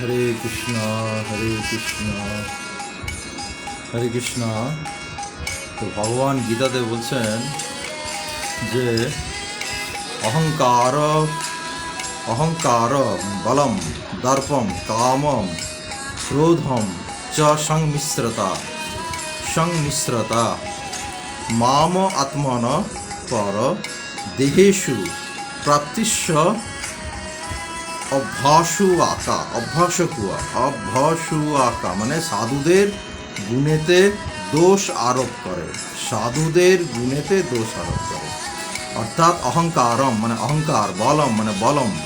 হরে কৃষ্ণ হরে কৃষ্ণ হরে কৃষ্ণ। তো ভগবান গীতাতে বলছেন যে, অহংকার অহংকার বলম, দর্পম, কামম, ক্রোধম চ সংমিশ্রতা সংমিশ্রতা। মাম আত্মন পর দেহেষু প্রাপ্তিস্য অভ্যাসু আঁকা অভ্যাসকুয়া অভ্যাসু আঁকা মানে সাধুদের গুণেতে দোষ আরোপ করে। সাধুদের গুণেতে দোষ আরোপ করে। অর্থাৎ অহংকারম মানে অহংকার, বলম মানে বলম।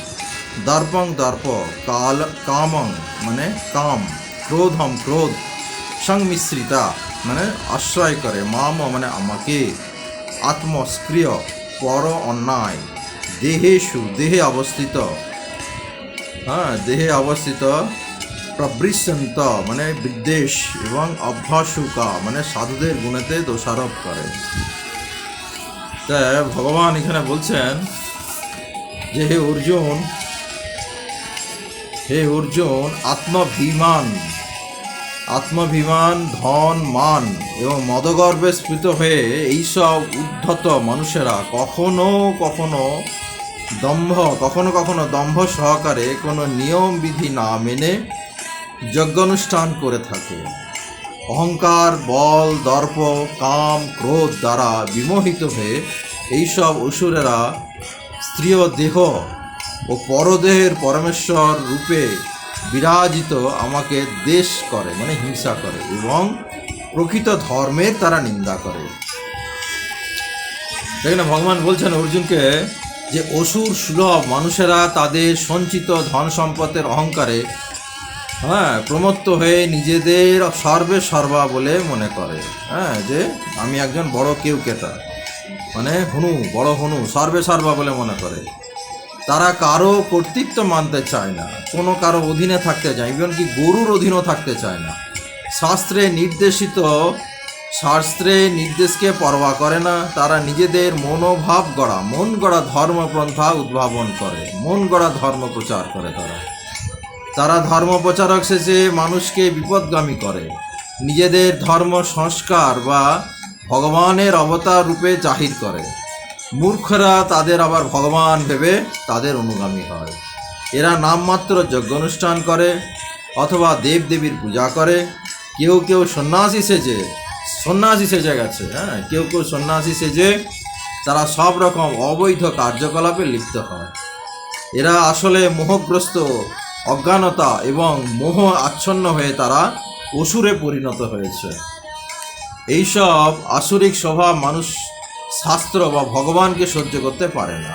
দর্পং দর্প, কাল কামং মানে কাম, ক্রোধম ক্রোধ। সংমিশ্রিতা মানে আশ্রয় করে, মাম মানে আমাকে। আত্মস্ক্রিয়, পর অন্যায়। দেহেষু, দেহে অবস্থিত। হ্যাঁ দেহে অবস্থিত প্রবৃষন্ত মানে বিদ্বেষ এবং অভ্যাসুকা মানে সাধুদের গুণেতে দোষারোপ করে। তাই ভগবান এখানে বলছেন, যে হে অর্জুন হে অর্জুন, আত্মভিমান আত্মভিমান, ধন, মান এবং মদগর্ভে স্ফীত হয়ে এইসব উদ্ধত মানুষেরা কখনো কখনো দম্ভ, কখনো কখনো দম্ভ সহকারে কোনো নিয়ম বিধি না মেনে যজ্ঞানুষ্ঠান করে থাকে। অহংকার, বল, দর্প, কাম, ক্রোধ দ্বারা বিমোহিত হয়ে এইসব অসুরেরা স্ত্রীয় দেহ ও পরদেহের পরমেশ্বর রূপে বিরাজিত আমাকে দেশ করে মানে হিংসা করে এবং প্রকৃত ধর্মের তারা নিন্দা করে। তাই না ভগবান বলছেন, অর্জুনকে যে অসুর সুলভ মানুষেরা তাদের সঞ্চিত ধন সম্পদের অহংকারে হ্যাঁ প্রমত্ত হয়ে নিজেদের সর্বে সর্বা বলে মনে করে। হ্যাঁ যে আমি একজন বড় কেউ কেতা মানে হনু, বড় হনু, সর্বে সর্বা বলে মনে করে। তারা কারও কর্তৃত্ব মানতে চায় না, কোনো কারও অধীনে থাকতে চায় ইভেন কি গরুর অধীনও থাকতে চায় না। শাস্ত্রে নির্দেশিত শাস্ত্রে নির্দেশকে পরোয়া করে না। তারা নিজেদের মনোভাব গড়া, মন গড়া ধর্মপন্থা উদ্ভাবন করে, মন গড়া ধর্ম প্রচার করে তারা। তারা ধর্ম প্রচারক শেষে মানুষকে বিপদগামী করে। নিজেদের ধর্ম সংস্কার বা ভগবানের অবতার রূপে জাহির করে। মূর্খরা তাদের আবার ভগবান ভেবে তাদের অনুগামী হয়। এরা নামমাত্র যজ্ঞ অনুষ্ঠান করে অথবা দেবদেবীর পূজা করে। কেউ কেউ সন্ন্যাসী সেজে সন্ন্যাসী সেজে গেছে হ্যাঁ? কেউ কেউ সন্ন্যাসী সেজে তারা সব রকম অবৈধ কার্যকলাপে লিপ্ত হয়। এরা আসলে মোহগ্রস্ত, অজ্ঞানতা এবং মোহ আচ্ছন্ন হয়ে তারা অসুরে পরিণত হয়েছে। এইসব আসুরিক স্বভাব মানুষ শাস্ত্র বা ভগবানকে সহ্য করতে পারে না।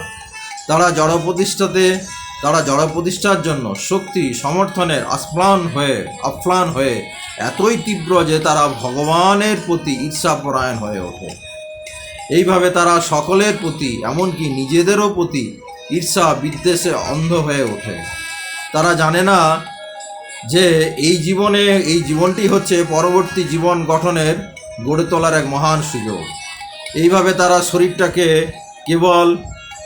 তারা জড় প্রতিষ্ঠাতে তারা জড় প্রতিষ্ঠার জন্য শক্তি, সমর্থনের আস্ফলান হয়ে আফ্লান হয়ে এতই তীব্র যে তারা ভগবানের প্রতি ঈর্ষাপরায়ণ হয়ে ওঠে। এইভাবে তারা সকলের প্রতি, এমনকি নিজেদেরও প্রতি ঈর্ষা বিদ্বেষে অন্ধ হয়ে ওঠে। তারা জানে না যে এই জীবনে, এই জীবনটি হচ্ছে পরবর্তী জীবন গঠনের গড়ে তোলার এক মহান সুযোগ। এইভাবে তারা শরীরটাকে কেবল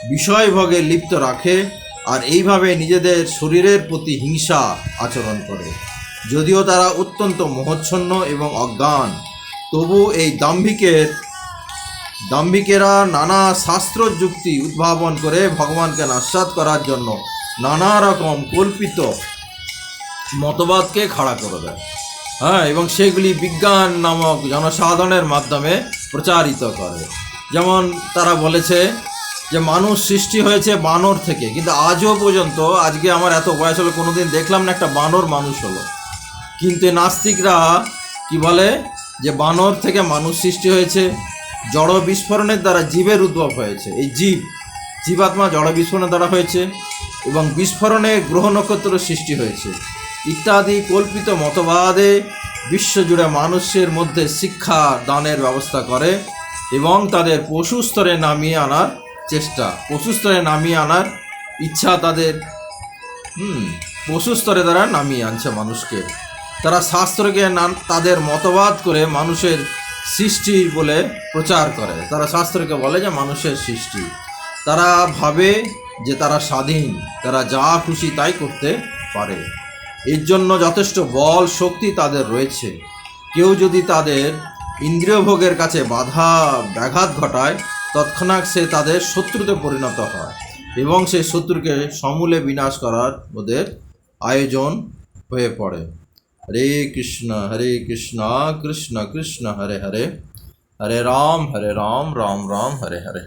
বিষয়ভোগে লিপ্ত রাখে আর এইভাবে নিজেদের শরীরের প্রতি হিংসা আচরণ করে। যদিও তারা অত্যন্ত মোহচ্ছন্ন এবং অজ্ঞান। তবু এই দাম্ভিকের দাম্ভিকেরা নানা শাস্ত্র যুক্তি উদ্ভাবন করে ভগবানকে নাস্বাদ করার জন্য নানা রকম কল্পিত মতবাদকে খাড়া করে দেয়। হ্যাঁ এবং সেগুলি বিজ্ঞান নামক জনসাধারণের মাধ্যমে প্রচারিত করে। যেমন তারা বলেছে যে, মানুষ সৃষ্টি হয়েছে বানর থেকে, কিন্তু আজও পর্যন্ত, আজকে আমার এত বয়স হলো, কোনোদিন দেখলাম না একটা বানর মানুষ হলো। কিন্তু নাস্তিকরা কি বলে যে বানর থেকে মানুষ সৃষ্টি হয়েছে, জড় বিস্ফোরণের দ্বারা জীবের উদ্ভব হয়েছে। এই জীব, জীবাত্মা জড় বিস্ফোরণের দ্বারা হয়েছে এবং বিস্ফোরণে গ্রহ নক্ষত্র সৃষ্টি হয়েছে। ইত্যাদি কল্পিত মতবাদে বিশ্বজুড়ে মানুষের মধ্যে শিক্ষা দানের ব্যবস্থা করে এবং তাদের পশু স্তরে নামিয়ে আনার চেষ্টা, পশু স্তরে নামিয়ে আনার ইচ্ছা তাদের, হুম, পশু স্তরে তারা নামিয়ে আনছে মানুষকে। তারা শাস্ত্রকে নান তাদের মতবাদ করে মানুষের সৃষ্টি বলে প্রচার করে। তারা শাস্ত্রকে বলে যে মানুষের সৃষ্টি। তারা ভাবে যে তারা স্বাধীন, তারা যা খুশি তাই করতে পারে। এর জন্য যথেষ্ট বল শক্তি তাদের রয়েছে। কেউ যদি তাদের ইন্দ্রিয়ভোগের কাছে বাধা ব্যাঘাত ঘটায়, তৎক্ষণাৎ সে তাদের শত্রুতে পরিণত হয় এবং সে শত্রুকে সমূলে বিনাশ করার ওদের আয়োজন হয়ে পড়ে। হরে কৃষ্ণ হরে কৃষ্ণ কৃষ্ণ কৃষ্ণ হরে হরে হরে রাম হরে রাম রাম রাম হরে হরে